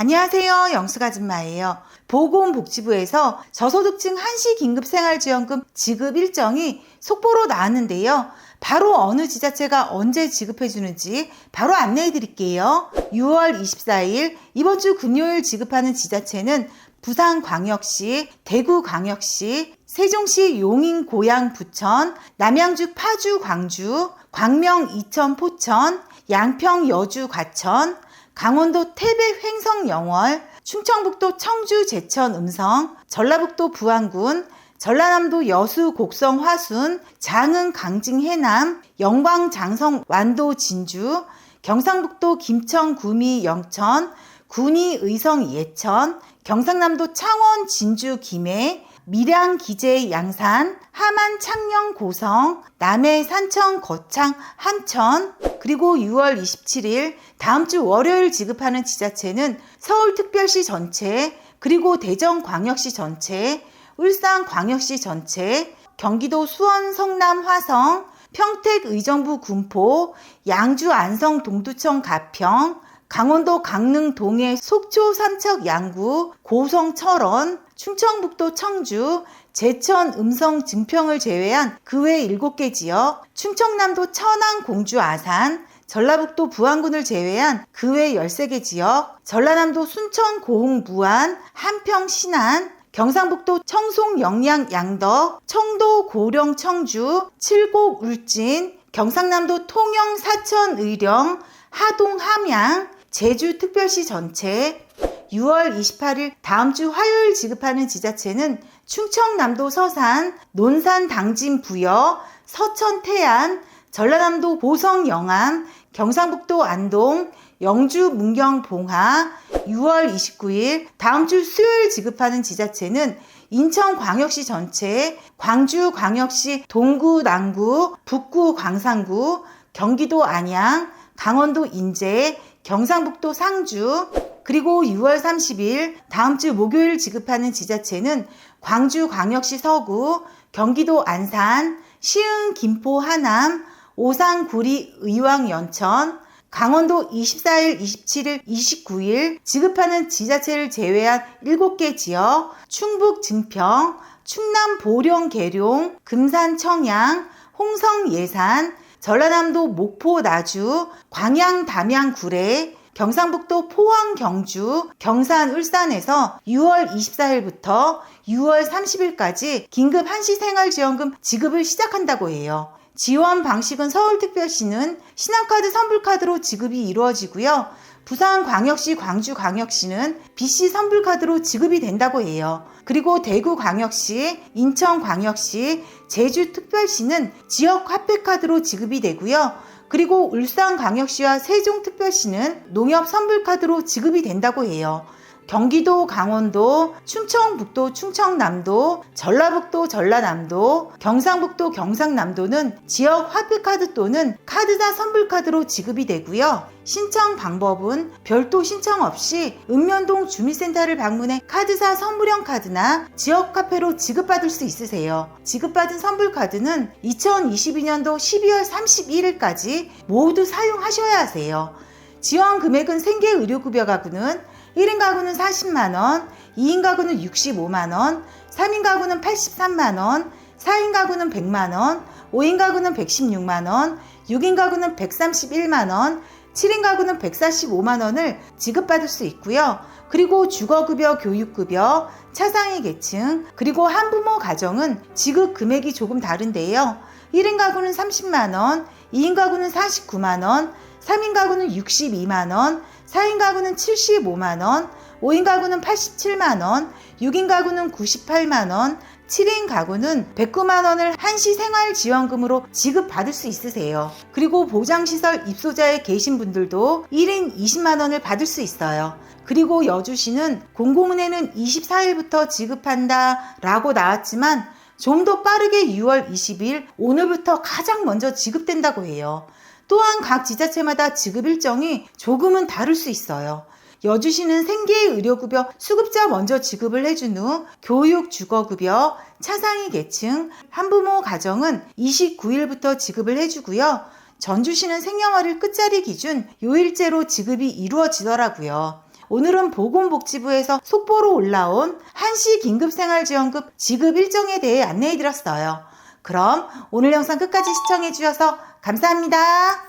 안녕하세요. 영수가진마예요. 보건복지부에서 저소득층 한시 긴급생활지원금 지급 일정이 속보로 나왔는데요. 바로 어느 지자체가 언제 지급해 주는지 바로 안내해 드릴게요. 6월 24일 이번 주 금요일 지급하는 지자체는 부산광역시, 대구광역시, 세종시 용인 고양 부천, 남양주 파주 광주, 광명 이천 포천, 양평 여주 과천, 강원도 태백 횡성 영월, 충청북도 청주 제천 음성, 전라북도 부안군, 전라남도 여수 곡성 화순, 장흥 강진 해남, 영광 장성 완도 진주, 경상북도 김천 구미 영천, 군위 의성 예천, 경상남도 창원 진주 김해, 밀양 기제 양산, 하만 창녕 고성, 남해 산청 거창 한천, 그리고 6월 27일 다음 주 월요일 지급하는 지자체는 서울특별시 전체, 그리고 대전광역시 전체, 울산광역시 전체, 경기도 수원 성남 화성, 평택 의정부 군포, 양주 안성 동두천 가평, 강원도 강릉 동해 속초 삼척 양구, 고성 철원, 충청북도 청주, 제천 음성 증평을 제외한 그 외 7개 지역, 충청남도 천안 공주 아산, 전라북도 부안군을 제외한 그 외 13개 지역, 전라남도 순천 고흥 무안, 한평 신안, 경상북도 청송 영양 양덕, 청도 고령 청주, 칠곡 울진, 경상남도 통영 사천 의령, 하동 함양, 제주 특별시 전체, 6월 28일 다음 주 화요일 지급하는 지자체는 충청남도 서산, 논산 당진 부여, 서천 태안, 전라남도 보성 영암, 경상북도 안동, 영주 문경 봉하, 6월 29일 다음 주 수요일 지급하는 지자체는 인천광역시 전체, 광주광역시 동구 남구, 북구 광산구, 경기도 안양, 강원도 인제, 경상북도 상주, 그리고 6월 30일 다음 주 목요일 지급하는 지자체는 광주광역시 서구, 경기도 안산, 시흥 김포 하남, 오산 구리 의왕 연천, 강원도 24일, 27일, 29일 지급하는 지자체를 제외한 7개 지역, 충북 증평, 충남 보령 계룡, 금산 청양, 홍성 예산, 전라남도 목포 나주, 광양 담양 구례, 경상북도 포항 경주, 경산 울산에서 6월 24일부터 6월 30일까지 긴급 한시 생활지원금 지급을 시작한다고 해요. 지원 방식은 서울특별시는 신한카드 선불카드로 지급이 이루어지고요. 부산광역시, 광주광역시는 BC 선불카드로 지급이 된다고 해요. 그리고 대구광역시, 인천광역시, 제주특별시는 지역 화폐카드로 지급이 되고요. 그리고 울산광역시와 세종특별시는 농협 선불카드로 지급이 된다고 해요. 경기도, 강원도, 충청북도, 충청남도, 전라북도, 전라남도, 경상북도, 경상남도는 지역 화폐카드 또는 카드사 선불카드로 지급이 되고요. 신청 방법은 별도 신청 없이 읍면동 주민센터를 방문해 카드사 선물형 카드나 지역 카페로 지급받을 수 있으세요. 지급받은 선불 카드는 2022년도 12월 31일까지 모두 사용하셔야 하세요. 지원 금액은 생계 의료급여 가구는 1인 가구는 40만원, 2인 가구는 65만원, 3인 가구는 83만원, 4인 가구는 100만원, 5인 가구는 116만원, 6인 가구는 131만원, 7인 가구는 145만원을 지급받을 수 있고요. 그리고 주거급여, 교육급여, 차상위 계층, 그리고 한부모 가정은 지급 금액이 조금 다른데요. 1인 가구는 30만원, 2인 가구는 49만원, 3인 가구는 62만원, 4인 가구는 75만원, 5인 가구는 87만원, 6인 가구는 98만원, 7인 가구는 109만원을 한시 생활지원금으로 지급받을 수 있으세요. 그리고 보장시설 입소자에 계신 분들도 1인 20만원을 받을 수 있어요. 그리고 여주시는 공공은행은 24일부터 지급한다 라고 나왔지만 좀 더 빠르게 6월 20일 오늘부터 가장 먼저 지급된다고 해요. 또한 각 지자체마다 지급 일정이 조금은 다를 수 있어요. 여주시는 생계의료급여 수급자 먼저 지급을 해준 후 교육 주거급여, 차상위 계층, 한부모 가정은 29일부터 지급을 해주고요. 전주시는 생년월일 끝자리 기준 요일제로 지급이 이루어지더라고요. 오늘은 보건복지부에서 속보로 올라온 한시 긴급생활지원금 지급 일정에 대해 안내해 드렸어요. 그럼 오늘 영상 끝까지 시청해 주셔서 감사합니다.